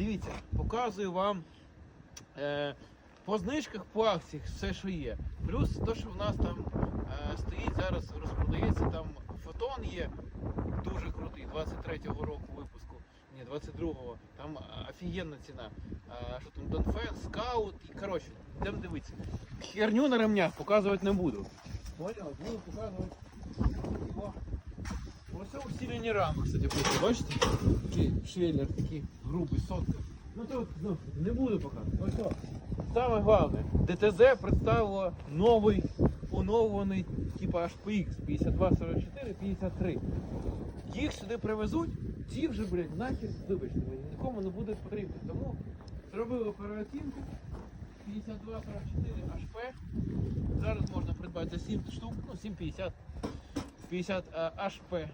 Дивіться, показую вам е, по знижках, по акціях все, що є. Плюс те, що в нас там е, стоїть зараз, розпродається, там фотон є дуже крутий, 23-го року випуску. Ні, 22-го, там офігенна ціна. Е, що там Донфен, скаут і коротше, йдемо дивитися. Херню на ремнях показувати не буду. Понял? Буду показувати. О, Ось усилені рами, кстати, просто, бачите? Такий швеллер такий грубий, сотка. Ну то ну, не буду показувати. Ось. Саме головне, ДТЗ представило новий оновлений типа HPX 5244 53. Їх сюди привезуть, ті вже, блядь, нахер, вибачте, мені, нікому не буде потрібно. Тому зробили переоцінку 5244 HP. Зараз можна придбати за 7 штук, ну 750. 50 е, HP.